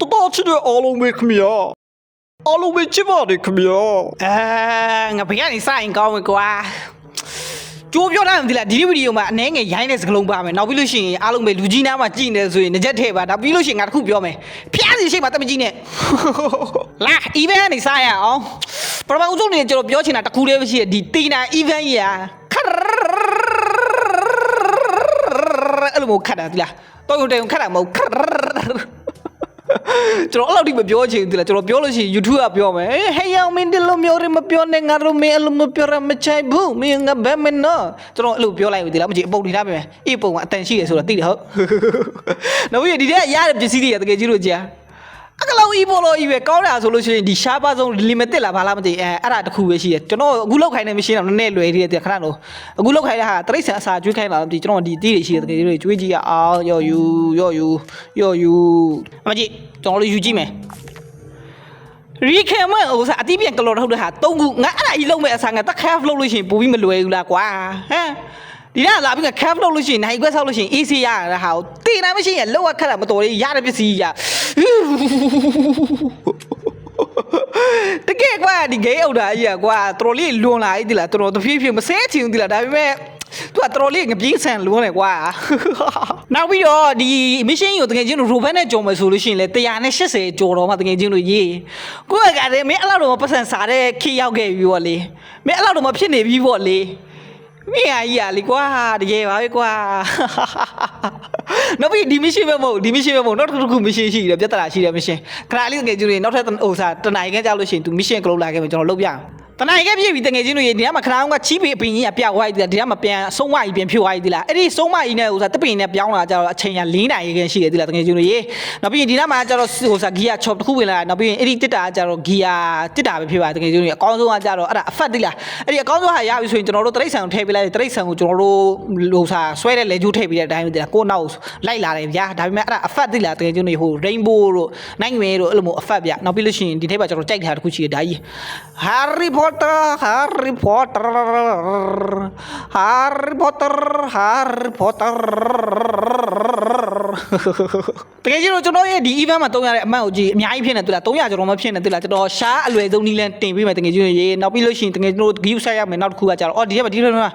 တော်တော်ချစ်တဲ့အားလုံးပဲခင်ဗျာအားလုံးပဲချစ်ပါတယ်ခင်ဗျာအဲငါဘယ်ကနေစရင်ကောင်းမလဲကွာကြိုးပြောတာမသိလားဒီဗီဒီယိုမှာအနည်းငယ်ရိုင်းတဲ့စကလုံးပါမယ်နောက်ပြီးလို့ရှိရင်အားလုံးပဲလူကြီးနားမှာကြည်နေဆိုရင်ငကြက်ထဲပါနောက်ပြီးလို့ရှိရင်ငါတစ်ခုပြောမယ်ဖျားစီရှိမှတမကြီးနဲ့လာ event ကနေစရအောင်ပထမဦးဆုံးနေကျွန်တော်ပြောချင်တာတစ်ခုတည်းပဲရှိတယ်ဒီတီနာ event ကြီးอ่ะအဲ့လိုမျိုးခတ်တာဒီလားတော့ရုံတရုံခတ်တာမဟုတ်ခတ် ကျွန်တော်အဲ့လောက်ထိမပြောချင်ဘူးလားကျွန်တော်ပြောလို့ရှိရင် YouTube ကပြောမယ်ဟေးယောင်မင်းဒီလိုမျိုးရမပြောနဲ့ငါတို့မင်းအဲ့လိုမပြောရမချိုက်ဘူးမင်းငါဘယ်မနော်ကျွန်တော်အဲ့လိုပြောလိုက်ပြီဒီလားမကြည့်အပုတ်ထိထားပြီမယ်အေးပုံကအတန်ရှိတယ်ဆိုတော့သိတယ်ဟုတ်နောက်ပြီးဒီထဲရတဲ့ပစ္စည်းတွေကတကယ်ကြီးလို့ကြာ အကလောအီဘောလို့ဤပဲကောင်းတာဆိုလို့ရှိရင်ဒီရှားပါဆုံး limited လာဘာလားမသိအဲအဲ့ဒါတစ်ခုပဲရှိတယ်ကျွန်တော်အခုလောက်ခိုင်းနေမရှင်းတော့နည်းနည်းလွယ်သေးတယ်ခဏတော့အခုလောက်ခိုင်းတဲ့ဟာတရိတ်ဆန်အစာကျွေးခိုင်းလာတော့ဒီကျွန်တော်ဒီတီးတွေရှိတယ်တကယ်ကြီးလို့ကျွေးကြည့်ရအောင်ရော့ယူရော့ယူရော့ယူအမကြည့်ကျွန်တော်တို့ယူကြည့်မယ်ရီခဲမဟိုစားအတိပြန်ကလော်ထုတ်တဲ့ဟာ၃ခုငါအဲ့ဒါကြီးလုံးမဲ့အစားငါတက်ခါဖလုပ်လို့ရှိရင်ပိုပြီးမလွယ်ဘူးလားကွာဟမ် ဒီကလာပြီးငါခါဖလုပ်လို့ရှိရင်နိုင်ခွဲဆောက်လို့ရှိရင် AC ရရတဲ့ဟာကိုတင်နိုင်မရှိရင်လောက်ရခက်တာမတော်လေးရတဲ့ပစ္စည်းရတကယ်ကွာဒီဂိမ်းအုပ်တာကြီးอ่ะကွာတော်လေးလွန်လာကြီးဒီလားတော်တော်တဖြည်းဖြည်းမဆဲချင်ဘူးဒီလားဒါပေမဲ့သူကတော်လေးငပြင်းဆန်လွန်းတယ်ကွာနောက်ပြီးတော့ဒီ mission ကိုတကယ်ချင်းတို့ robot နဲ့ကြော်မယ်ဆိုလို့ရှိရင်လေ180ကြော်တော့မှတကယ်ချင်းတို့ရေးကိုယ့်ကကလည်းမင်းအဲ့လောက်တော့မပတ်စံစားတဲ့ခေတ်ရောက်ခဲ့ပြီပေါ့လေမင်းအဲ့လောက်တော့မဖြစ်နေပြီပေါ့လေ မင်းအားကြီးอ่ะလေကွာတကယ်ပါပဲကွာနောက်ပြီးဒီ mission ပဲမဟုတ်ဒီ mission ပဲမဟုတ်နောက်တစ်ခု mission ရှိတယ်ပြဿနာရှိတယ် mission ခဏလေးတကယ်ချင်းတို့နောက်ထပ်ဟိုစားတနိုင်ခန်းကြောက်လို့ရှိရင် तू mission ကလုံးလာခဲ့မယ်ကျွန်တော်လုပ်ပြအောင် တနိုင်ခဲ့ပြည့်ပြီတကယ်ချင်းတို့ရေဒီကမှာခဏအောင်ကချီးပေအပင်ကြီးကပြောက်သွားပြီဒီကမှာပြန်ဆုံးမကြီးပြန်ဖြိုသွားပြီဒီလားအဲ့ဒီဆုံးမကြီးနဲ့ဟိုစားတပင်နဲ့ပြောင်းလာကြတော့အချိန်က၄နိုင်ခန်းရှိတယ်ဒီလားတကယ်ချင်းတို့ရေနောက်ပြီးဒီကမှာကျတော့ဟိုစားဂီယာချော့တစ်ခုဝင်လာနောက်ပြီးအဲ့ဒီတစ်တာကကျတော့ဂီယာတစ်တာပဲဖြစ်ပါတယ်တကယ်ချင်းတို့ရေအကောင်းဆုံးကကျတော့အဲ့ဒါအဖတ်ဒီလားအဲ့ဒီအကောင်းဆုံးဟာရပြီဆိုရင်ကျွန်တော်တို့တရိတ်ဆန်ကိုထည့်ပေးလိုက်တရိတ်ဆန်ကိုကျွန်တော်တို့ဟိုစားဆွဲတဲ့လေကျိုးထည့်ပေးတဲ့အတိုင်းဒီလားကိုနောက်လိုက်လာတယ်ဗျာဒါပေမဲ့အဲ့ဒါအဖတ်ဒီလားတကယ်ချင်းတို့ဟို rainbow တို့နိုင်ငွေတို့အဲ့လိုမျိုးအဖတ်ဗျနောက်ပြီးလို့ရှိရင်ဒီထည့်ပါကျွန်တော်ကြိုက်တာတစ်ခုရှိတယ်ဒါကြီး Harry Potter Harry Potter Harry Potter Harry Potter တကယ်ကြီးတော့ကျွန်တော်ရဲ့ဒီ event မှာတုံးရတဲ့အမှတ်ကိုကြည့်အများကြီးဖြစ်နေတူလား300ကျော်တော့မဖြစ်နေတူလားကျွန်တော်ရှားအလွယ်ဆုံးနီးလန်းတင်ပေးမယ်တကယ်ကြီးရေနောက်ပြီးလို့ရှိရင်တကယ်ကျွန်တော် view ဆက်ရမယ်နောက်တစ်ခုကကြတော့အော်ဒီကမှာဒီလိုမျိုး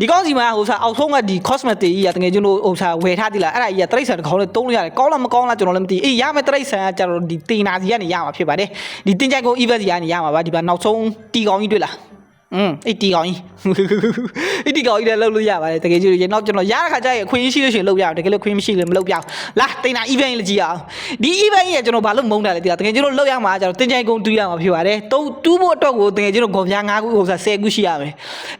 ဒီကောင်းစီမှာဟိုစားအောက်ဆုံးကဒီ cosmetic ကြီးကတကယ်ကျွန်တော်ဟိုစားဝယ်ထားသီလားအဲ့ဒါကြီးကတရိတ်ဆန်တစ်ခေါင်းနဲ့တုံးလို့ရတယ်ကောင်းလားမကောင်းလားကျွန်တော်လည်းမသိအေးရမယ်တရိတ်ဆန်ကကြတော့ဒီတင်နာစီကနေရမှာဖြစ်ပါတယ်ဒီတင်ကြိုက်ကုန် event စီကနေရမှာပါဒီမှာနောက်ဆုံးတီကောင်းကြီးတွေ့လား อืมအဲ့တီကောင်ကြီးအဲ့တီကောင်ကြီးလည်းလှုပ်လို့ရပါတယ်တကယ်ကြီးရေနောက်ကျွန်တော်ရတဲ့ခါကျရင်အခွင့်အရေးရှိလို့ရှိရင်လှုပ်ရအောင်တကယ်လို့ခွင့်မရှိလို့မလှုပ်ပြအောင်လာတိန်နာ event လေးကြည့်အောင်ဒီ event ကြီးကကျွန်တော်ဘာလို့မုန်းတာလဲတကယ်တကယ်ကျွန်တော်လှုပ်ရမှာကျတော့တင်ကြိုင်ကုန်တူးရမှာဖြစ်ပါတယ်တုံးတူးဖို့အတွက်ကိုတကယ်ကျွန်တော်ဂေါ်ပြား၅ခုဟိုစား10ခုရှိရမယ်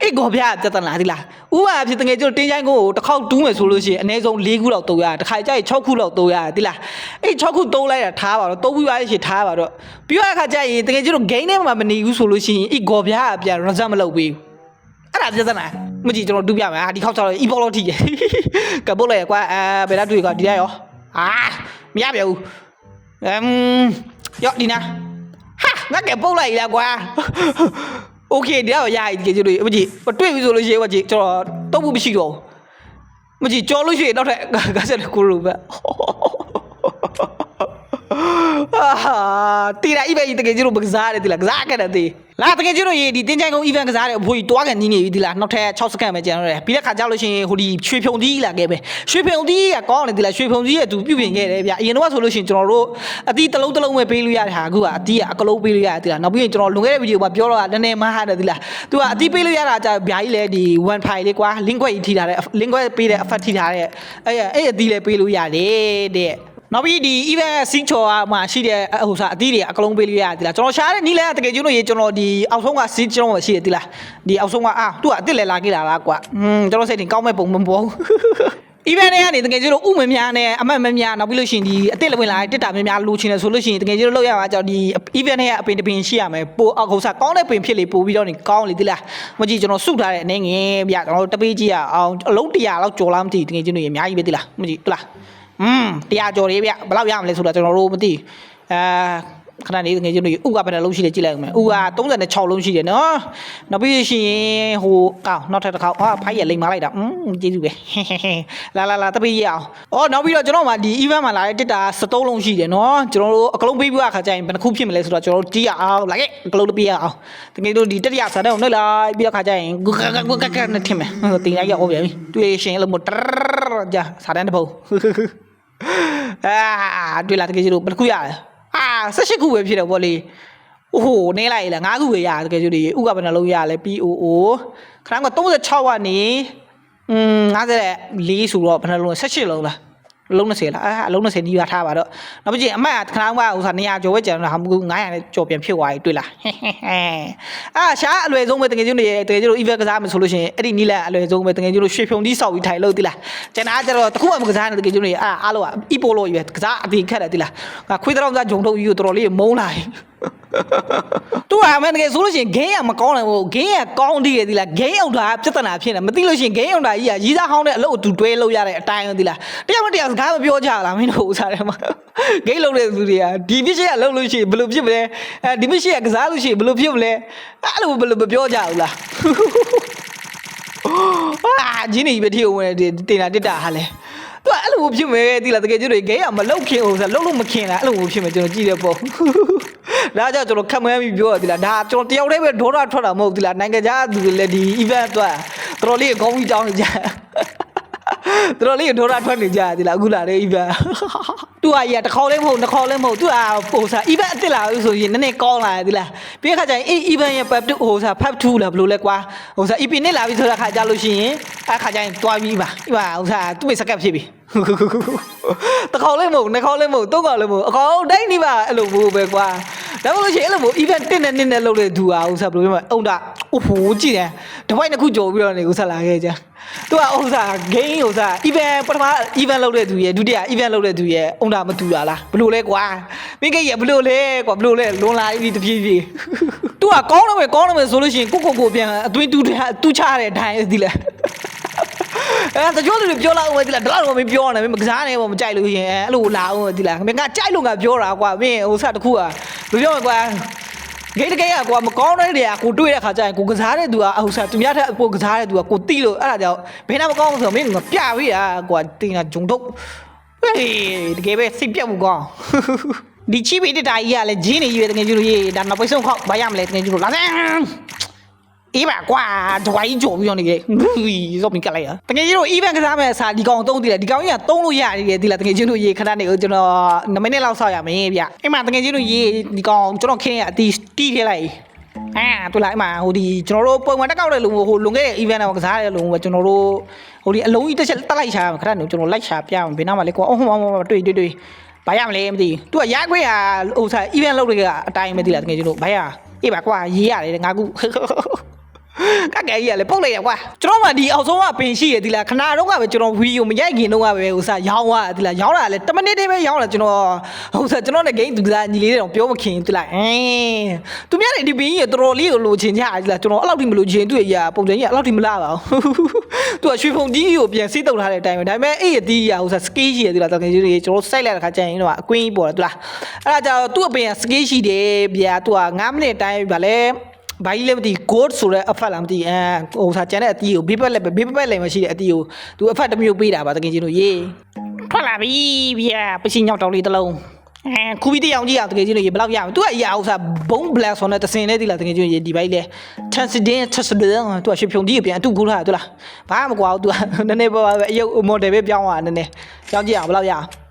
အဲ့ဂေါ်ပြားပြဿနာဒီလားဥပမာဖြစ်တကယ်ကျွန်တော်တင်ကြိုင်ကုန်ကိုတစ်ခေါက်တူးမယ်ဆိုလို့ရှိရင်အနည်းဆုံး၄ခုလောက်တုံးရတယ်တစ်ခါကျရင်6ခုလောက်တုံးရတယ်ဒီလားအဲ့6ခုတုံးလိုက်တာထားပါတော့တုံးပြီးပါရဲ့ရှင်ထားပါတော့ပြီးတော့အခါကျရင်တကယ်ကျွန်တော် game ထဲမှာမနေဘူးဆိုလို့ရှိရင်အဲ့ဂေါ်ပြားကပြန် result မလုပ်ဘူး အဲ့ဒါပြဿနာမကြည့်ကျွန်တော်တူပြမယ်ဟာဒီခောက်ချောက်အီဘောလို့ထိတယ်ကပုတ်လိုက်ရကွာအဲဘယ်လားတွေ့ကွာဒီရရောဟာမရပြဘူးအမ်ယောဒီနာဟာငါကပုတ်လိုက်လားကွာโอเคဒီတော့ရရဒီကြည့်လို့မကြည့်တွေ့ပြီဆိုလို့ရှိရင်မကြည့်ကျွန်တော်တုတ်ဖို့မရှိတော့ဘူးမကြည့်ကြော်လို့ရှိရင်နောက်ထပ်ကဆက်ကိုလိုပဲ အာတီရာအိဘယ်တကယ်ကြီးလို့ကစားရတယ်ဒီလားကစားခဲ့တယ်ဒီလာတကယ်ကြီးလို့ရေဒီတင်းချိုင်ကုန်း event ကစားတယ်အဖိုးကြီးတွားကန်နီးနေပြီဒီလားနောက်ထပ်6စက္ကန့်ပဲကျန်တော့တယ်ပြီးတဲ့ခါကျလို့ရှိရင်ဟိုဒီရွှေဖြုံကြီးလာခဲ့ပဲရွှေဖြုံကြီးကကောင်းတယ်ဒီလားရွှေဖြုံကြီးကသူပြုပြင်ခဲ့တယ်ဗျအရင်တော့ဆိုလို့ရှိရင်ကျွန်တော်တို့အတီးတစ်လုံးတစ်လုံးပဲပေးလို့ရတဲ့ဟာအခုကအတီးကအကလုံးပေးလို့ရတယ်ဒီလားနောက်ပြီးရင်ကျွန်တော်လွန်ခဲ့တဲ့ဗီဒီယိုမှာပြောတော့နည်းနည်းမဟားတယ်ဒီလားသူကအတီးပေးလို့ရတာကြာဗျာကြီးလဲဒီ one file လေးကွာ link ခွက်ကြီးထိထားတဲ့ link ခွက်ပေးတဲ့ effect ထိထားတဲ့အဲ့အဲ့အတီးလဲပေးလို့ရတယ်တဲ့ နောက်ပြီးဒီ event စင်းချော်မှာရှိတဲ့ဟိုစားအသီးတွေအကလုံးပေးလို့ရတယ်ဒီလားကျွန်တော်ရှားတဲ့နီးလဲတကယ်ကျွန်းလို့ရေကျွန်တော်ဒီအောက်ဆုံးကစင်းကျွန်တော်ရှိတယ်ဒီလားဒီအောက်ဆုံးကအာသူကအစ်စ်လဲလာခဲ့တာလားကွာဟွန်းကျွန်တော်စိတ်တင်ကောင်းမဲ့ပုံမပေါ်ဘူး event တွေကနေတကယ်ကြီးလို့ဥမများနဲ့အမတ်မများနောက်ပြီးလို့ရှိရင်ဒီအစ်စ်လဝင်လာတဲ့တစ်တာများများလိုချင်တယ်ဆိုလို့ရှိရင်တကယ်ကြီးလို့လောက်ရမှာကြောင့်ဒီ event တွေကအပင်တပင်ရှိရမယ်ပိုအောက်ခုစားကောင်းတဲ့ပင်ဖြစ်လေပိုပြီးတော့နေကောင်းလေဒီလားမကြည့်ကျွန်တော်စုထားတဲ့အနေငယ်ဗျကျွန်တော်တပေးကြည့်ရအောင်အလုံး100လောက်ကြော်လားမသိတကယ်ကြီးလို့အများကြီးပဲဒီလားမကြည့်ဟုတ်လား อืม100ကြော်လေးဗျဘယ်လောက်ရမလဲဆိုတာကျွန်တော်တို့မသိအဲ ခဏလေးတကယ်ချင်းတို့ဥကဘယ်နှလုံးရှိလဲကြည့်လိုက်အောင်မယ်ဥက36လုံးရှိတယ်နော်နောက်ပြီးရှင်ဟိုကောက်နောက်ထပ်တစ်ခေါက်ဟာဖိုက်ရလိမ့်မလိုက်တာอืมကျေးဇူးပဲလာလာလာတပိရအောင်အော်နောက်ပြီးတော့ကျွန်တော်မှဒီ event မှာလာတဲ့တစ်တာ73လုံးရှိတယ်နော်ကျွန်တော်တို့အကလုံးပေးပြီးအခါကျရင်ဘယ်နှခုဖြစ်မလဲဆိုတော့ကျွန်တော်တို့ကြည့်ရအောင်လာခဲ့အကလုံးတစ်ပေးရအောင်တကယ်လို့ဒီတတိယဆန်တဲ့ကိုနှုတ်လိုက်ပြီးတော့ခါကျရင်ဂုကကဂုကကနဲ့ထင်မယ်ဟိုတင်လိုက်ရောက်ပြန်ပြီတွေ့ရှင်လို့မတရကြာဆန်တဲ့တစ်ပုတ် အာတွေ့လာတကယ်ကြီးတို့ဘယ်တစ်ခုရလဲအာ18ခုပဲဖြစ်တယ်ဗောလေအိုးဟိုနေလိုက်လား9ခုပဲရတကယ်ကြီးတွေဥကဘယ်နှလုံးရလဲ POO ခဏက36ကနေอืม54ဆိုတော့ဘယ်နှလုံးလဲ18လုံးလား အလုံး20လားအာအလုံး20နီးပါထားပါတော့နောက်ပြီးချင်းအမတ်ခဏကဟိုစား200ကျော်ပဲကျန်တော့ဟာမကူ900နဲ့ကျော်ပြန်ဖြစ်သွားပြီတွေ့လားဟဲ့ဟဲ့ဟဲ့အာရှားအလွယ်ဆုံးပဲတကယ်ကြီးတွေတကယ်ကြီးတို့ event ကစားမယ်ဆိုလို့ရှိရင်အဲ့ဒီနီးလန်အလွယ်ဆုံးပဲတကယ်ကြီးတို့ရွှေဖြုံကြီးစောက်ပြီးထိုင်လို့တိလားကျန်တာကျတော့တခုမှမကစားနဲ့တကယ်ကြီးတွေအာအားလုံးကအီပိုလိုကြီးပဲကစားအပြင်ခက်တယ်တိလားငါခွေးတောင်စားဂျုံထုတ်ကြီးကိုတော်တော်လေးမုန်းလာတယ် သူကမင်းတကယ်ဆိုလို့ရှိရင်ဂိမ်းကမကောင်းတယ်ဟိုဂိမ်းကကောင်းသေးတယ်ဒီလားဂိမ်းအောင်တာပြဿနာဖြစ်နေမသိလို့ရှိရင်ဂိမ်းအောင်တာကြီးကရီးစားဟောင်းတဲ့အလုပ်အတူတွဲလုပ်ရတဲ့အတိုင်းဒီလားတယောက်နဲ့တယောက်စကားမပြောကြလားမင်းတို့ဥစားတယ်မှာဂိမ်းလုပ်တဲ့သူတွေကဒီပြစ်ရှိကလုပ်လို့ရှိရင်ဘယ်လိုဖြစ်မလဲအဲဒီပြစ်ရှိကကစားလို့ရှိရင်ဘယ်လိုဖြစ်မလဲအဲ့လိုဘယ်လိုမပြောကြဘူးလားအာဂျင်းနေပဲထီအောင်ဝင်တင်တာတစ်တာဟာလဲသူကအဲ့လိုဖြစ်မယ်တိလားတကယ်ကျတော့ဂိမ်းကမလုတ်ခင်ဟိုဆိုလုတ်လို့မခင်လားအဲ့လိုဖြစ်မယ်ကျွန်တော်ကြည့်ရပေါ့ ဒါကြောင့်ကျွန်တော်ခက်မှန်းပြီးပြောရသီလားဒါကျွန်တော်တယောက်တည်းပဲဒေါသထွက်တာမဟုတ်သီလားနိုင်ငံခြားသူတွေလည်းဒီ event အတွက်တော်တော်လေးအကောင်းကြီးတောင်းနေကြတော်တော်လေးဒေါသထွက်နေကြသီလားအခုလာတဲ့ event သူကရတခေါက်လေးမဟုတ်နှစ်ခေါက်လေးမဟုတ်သူကဟိုစား event အစ်စ်လာလို့ဆိုရင်နည်းနည်းကောင်းလာတယ်သီလားပြီးခါကျရင်အေး event ရဲ့ pep ဟိုစား pep 2လားဘယ်လိုလဲကွာဟိုစား EP နဲ့လာပြီဆိုတာခါကြလို့ရှိရင်အခါကျရင်တွားပြီးပါဒီမှာဟိုစားသူ့မိစကပ်ဖြစ်ပြီတခေါက်လေးမဟုတ်နှစ်ခေါက်လေးမဟုတ်သုံးခေါက်လေးမဟုတ်အကောင်တိုင်းနေပါအဲ့လိုမျိုးပဲကွာ ဒါမှမဟုတ်ရှင်အဲ့လိုမျိုး event တစ်နဲ့နှစ်နဲ့လုပ်တဲ့သူอ่ะဥစားဘယ်လိုပြောမလဲအုံတာအိုးဟိုကြည့်တယ်တပိုက်တစ်ခုကြော်ပြီးတော့နေဥစားလာခဲ့ကြသူကဥစား game ဥစား event ပထမ event လုပ်တဲ့သူရဲ့ဒုတိယ event လုပ်တဲ့သူရဲ့အုံတာမတူတာလားဘယ်လိုလဲကွာမိကိရဘယ်လိုလဲကွာဘယ်လိုလဲလွန်လာပြီတပြေးပြေးသူကကောင်းတော့မယ်ကောင်းတော့မယ်ဆိုလို့ရှိရင်ကိုကိုကိုပြန်အသွင်းတူတူချတဲ့အတိုင်းဒီလဲ အဲတချို့လူတွေပြောလာအောင်ပဲဒီလားဒါတော့မပြောနဲ့မင်းမကစားနဲ့ပေါ့မကြိုက်လို့ရှင်အဲအဲ့လိုလာအောင်ပဲဒီလားမင်းကကြိုက်လို့ငါပြောတာကွာမင်းဟိုစတခုอ่ะဘယ်ပြောမလဲကွာဂိတ်တကယ်ကကွာမကောင်းတဲ့နေရာကိုတွေ့တဲ့ခါကျရင်ကိုကစားတဲ့သူကဟိုစားသူများထက်ပိုကစားတဲ့သူကကိုတိလို့အဲ့ဒါကြောင့်ဘယ်နာမကောင်းဆိုတော့မင်းကပြပြီးတာကွာတင်တာဂျုံထုတ်ဟေးတကယ်ပဲစိတ်ပြတ်မှုကောင်းဒီချိပိတတာကြီးကလည်းဂျင်းနေရွေးတကယ်ကျလို့ရေးဒါနောက်ပိတ်ဆုံးခောက်ဘာရမလဲတကယ်ကျလို့လာစမ်း အေးပါကွာဒဝိုင်းကြော်ပြီးတော့နေကြဇော်မီကလိုက်ရတကယ်ကြီးတို့ event ကစားမဲ့အစားဒီကောင်သုံးတည်တယ်ဒီကောင်ကြီးကသုံးလို့ရတယ်ဒီလားတကယ်ကြီးတို့ရေခဏနေကိုကျွန်တော်9မိနစ်လောက်ဆောက်ရမယ်ဗျအိမ်မှာတကယ်ကြီးတို့ရေဒီကောင်ကျွန်တော်ခင်းရအတီးတီးထည့်လိုက်အာတူလိုက်မှာဟိုဒီကျွန်တော်တို့ပုံမှန်တက်ကောက်တဲ့လူဟိုလွန်ခဲ့တဲ့ event တော့ကစားတဲ့လူပဲကျွန်တော်တို့ဟိုဒီအလုံးကြီးတစ်ချက်တက်လိုက်ချာခဏနေကျွန်တော်လိုက်ချာပြအောင်ဘယ်နားမှာလဲကွာအော်ဟိုမှာတွေ့တွေ့တွေ့ဘာရမလဲမသိဘူး तू ကရခွင့်ရဟိုစား event လုပ်တွေကအတိုင်းမသိလားတကယ်ကြီးတို့ဘာရအေးပါကွာရေးရတယ်ငါကူ ကကဲကြီးကလည်းပုတ်လိုက်ရကွာကျွန်တော်မှဒီအောက်ဆုံးကပင်ရှိရဒီလားခဏတော့ကပဲကျွန်တော်ဗီဒီယိုမရိုက်ခင်တော့ကပဲဟိုစားရောင်းသွားဒီလားရောင်းတာလည်း10မိနစ်တည်းပဲရောင်းလာကျွန်တော်ဟိုစားကျွန်တော်နဲ့ဂိမ်းသူစားညီလေးတွေတော့ပြောမခင်ဒီလားအင်းသူများတွေဒီပင်ကြီးကတော်တော်လေးကိုလိုချင်ကြဒီလားကျွန်တော်အဲ့လောက်ထိမလိုချင်သူ့ရဲ့ပုံစံကြီးအဲ့လောက်ထိမလာပါဘူးသူကရွှေဖုံကြီးကိုပြန်စိတ်တုပ်ထားတဲ့အတိုင်းပဲဒါပေမဲ့အဲ့ရဒီရဟိုစားစကေးရှိရဒီလားတကယ်ကြီးတွေကျွန်တော်စိုက်လိုက်တဲ့ခါကျရင်တော့အကွင်းကြီးပေါ်တယ်ဒီလားအဲ့ဒါကြောင့်သူ့အပင်ကစကေးရှိတယ်ဗျာသူက9မိနစ်တိုင်းဗာလဲ ဘာကြီးလဲမသိ goat ဆိုတဲ့အဖက်လားမသိအဲဟိုစားကျန်တဲ့အတီးကိုဘေးပက်လက်ဘေးပက်လက်မရှိတဲ့အတီးကိုသူအဖက်တစ်မျိုးပေးတာပါတကယ်ချင်းတို့ရေးထွက်လာပြီဗျာပစီညောက်တောင်လေးတစ်လုံးအဲခူပြီးတယောင်ကြီးအောင်တကယ်ချင်းတို့ရေးဘယ်လောက်ရအောင်သူကအရာဥစားဘုံ black ဆိုတဲ့တစင်လေးဒီလားတကယ်ချင်းရေးဒီဘိုက်လဲ transcendent transcendent သူကရွှေဖြုံကြီးကိုပြန်အတူကူလာတူလားဘာမှမကွာဘူးသူကနည်းနည်းပါပဲအယုတ် model ပဲပြောင်းသွားနည်းနည်းပြောင်းကြည့်အောင်ဘယ်လောက်ရအောင်အာ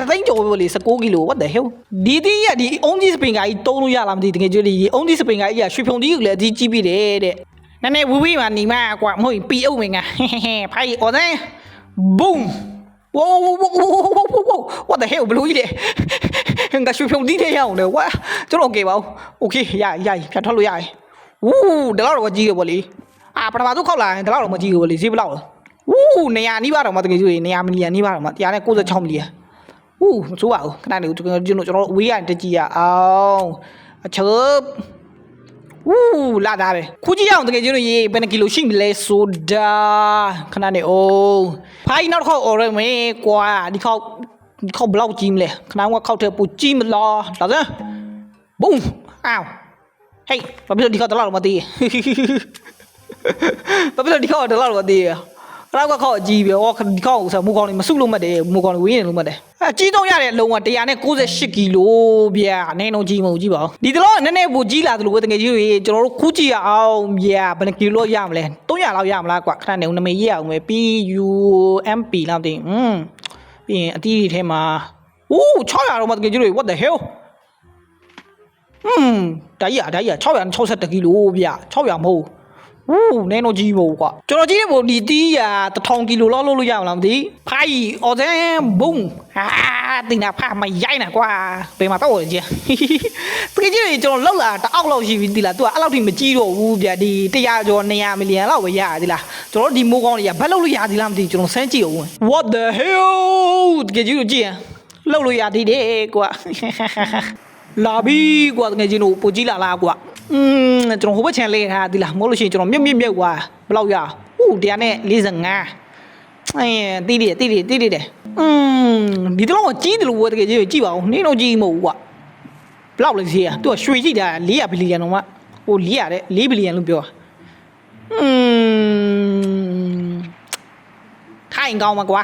တသိန်းကျော်ပဲလေ16ကီလို what the hell ဒီတီးရဒီအုံးကြီးစပင်ကကြီးတုံးလို့ရလားမသိတကယ်ကြွဒီအုံးကြီးစပင်ကကြီးကရွှေဖြုံတီးကိုလည်းအဒီကြီးပြီးတယ်တဲ့နည်းနည်းဝီဝီမှာနေမှာကွာမဟုတ်ရင်ပီအုပ်မင်ကဖိုင်အော်တဲ့ boom ဝိုးဝိုးဝိုးဝိုးဝိုးဝိုး what the hell ဘလို့ကြီးလေငါရွှေဖြုံတီးတဲ့ရအောင်လေဝါကျွန်တော် okay ပါဦး okay ရရဖြတ်ထွက်လို့ရတယ်ဝူးဒါတော့ကြီးရပါလေအာပထမဆုံးခောက်လာရင်ဒါတော့မကြီးဘူးလေဈေးဘယ်လောက်လဲဝူးနေရာနီးပါတော့မတကယ်ကြွနေရာမီလီယံနီးပါတော့မ196မီလီယံ ဟူးမစိုးပါဘူးခဏနေကျွန်တော်ကျွန်တော်ကျွန်တော်ဝေးရတကြည့်ရအောင်အချုပ်ဝူးလာတာပဲခုကြည့်အောင်တကယ်ကျွန်တော်ရေဘယ်နှကီလိုရှိမလဲဆိုတာခဏနေအောင်ဖိုင်နောက်တစ်ခေါက်អော်ရမယ်ကွာဒီခေါက်ဒီခေါက်ဘယ်လောက်ကြီးမလဲခဏကခေါက်တဲ့ပူကြီးမလားလာစမ်းဘုံအောင်းဟေးဘာဖြစ်လို့ဒီခေါက်တလောက်တော့မသိဘာဖြစ်လို့ဒီခေါက်တလောက်တော့မသိရ လောက်ကခေါက်အကြီးပဲဟောဒီခေါက်ဆိုမူကောင်လေးမစုလို့မှတ်တယ်မူကောင်လေးဝင်းနေလို့မှတ်တယ်အကြီးတော့ရတဲ့အလုံးက198ကီလိုဗျာနင်းလုံးကြီးမဟုတ်ကြီးပါဘူးဒီတလောကနည်းနည်းပိုကြီးလာသလိုပဲတကယ်ကြီးတွေကျွန်တော်တို့ခူးကြည့်ရအောင်ဗျာဘယ်နှကီလိုရမလဲ300လောက်ရမလားကွာခဏနေဦးနမေရေးအောင်ပဲ PUMP လောက်တင်อืมပြီးရင်အတီးတွေထဲမှာအိုး600တော့မှတကယ်ကြီးတွေ what the hell อืมဒါကြီးอ่ะဒါကြီးอ่ะ662ကီလိုဗျ600မဟုတ် ဝူးနည်းတော့ကြီးမို့ကွာကျွန်တော်ကြီးတဲ့ဘုံဒီတီးရာ1000ကီလိုလောက်လို့လို့ရမလားမသိဖိုင်အော်ဇန်ဘုံဟာတင်တာဖာမရိုက်နာကွာဘယ်မှာတော့ရကြီးတကယ်ကြီးကျွန်တော်လောက်လာတအောက်လောက်ရှိပြီဒီလား तू အဲ့လောက်ထိမကြီးတော့ဘူးဗျဒီ100ကျော်200မီလီယံလောက်ပဲရရဒီလားကျွန်တော်ဒီမိုးကောင်းတွေကဘက်လောက်လို့ရဒီလားမသိကျွန်တော်စမ်းကြည့်အောင် what the hell တကယ်ကြီးတို့ကြည့်ရင်လောက်လို့ရသေးတယ်ကွာလာပြီကွာတကယ်ချင်းတို့ပိုကြီးလာလားကွာ อืมကျွန်တော်ဟိုဘက်ချန်လဲထားဒီလားမဟုတ်လို့ရှိရင်ကျွန်တော်မြက်မြက်မြက်ကွာဘယ်လောက်ရဟုတ်တရားနဲ့45အဲတီးတယ်တီးတယ်တီးတယ်อืมဒီတော့ကကြီးတယ်လို့တကယ်ချင်းကြည့်ပါဦးနင်းတော့ကြီးမဟုတ်ဘူးကွာဘယ်လောက်လဲစီးอ่ะသူကရွှေကြည့်တာ400ဘီလီယံတော့မှဟို400တဲ့4ဘီလီယံလို့ပြောတာอืม ထိုင်ကောင်းမှာကွာ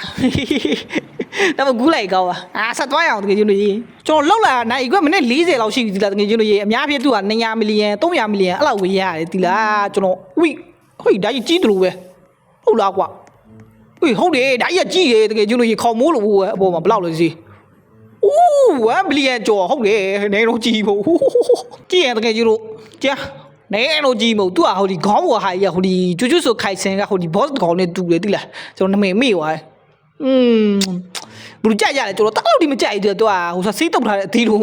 ဒါပေမဲ့ကူးလိုက်ကောင်းပါအာဆက်သွားရအောင်တကယ်ချင်းတို့ရေကျွန်တော်လောက်လာနိုင်ခွက်မိနစ်40လောက်ရှိပြီဒီလားတကယ်ချင်းတို့ရေအများပြည့်သူက200မီလီယံ300မီလီယံအဲ့လောက်ဝေးရတယ်ဒီလားကျွန်တော်ဝိဟိဒါကြီးကြီးတယ်လို့ပဲဟုတ်လားကွာဝိဟုတ်တယ်ဒါကြီးကကြီးတယ်တကယ်ချင်းတို့ရေခေါမိုးလို့ပဲအပေါ်မှာဘယ်လောက်လဲစီအိုး1ဘီလီယံကျော်ဟုတ်တယ်နေတော့ကြီးဖို့ကြီးရင်တကယ်ချင်းတို့ကြာနေတော့ကြီးမို့သူကဟိုဒီခေါင်းပေါ်ဟာကြီးကဟိုဒီကျွတ်ကျွတ်ဆိုခိုင်စင်ကဟိုဒီ boss ကောင်နဲ့တူတယ်တိလားကျွန်တော်နမေမေ့သွားတယ် อืมဘလူကြိုက်ရတယ်ကျွန်တော်တောက်လို့ဒီမကြိုက်ဘူးသူကဟိုဆိုဆေးတုတ်ထားတဲ့အသီးလို့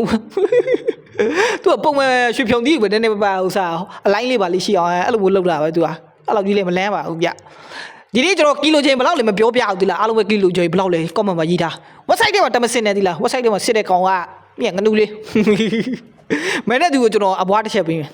သူကပုံမှန်ရွှေဖြုံသီးပဲနည်းနည်းပါးပါဟိုစားအလိုင်းလေးပါလေးရှိအောင်အဲ့လိုမျိုးလုပ်တာပဲသူကအဲ့လိုကြီးလည်းမလန်းပါဘူးဗျဒီနေ့ကျွန်တော်ကီလိုချင်းဘယ်လောက်လဲမပြောပြဘူးဒီလားအားလုံးပဲကီလိုချင်းဘယ်လောက်လဲ comment မှာရေးထား website ထဲမှာတမစင်နေဒီလား website ထဲမှာစစ်တဲ့ကောင်ကမြန်ငနူးလေးမင်းနဲ့သူကိုကျွန်တော်အဘွားတစ်ချက်ပေးမယ်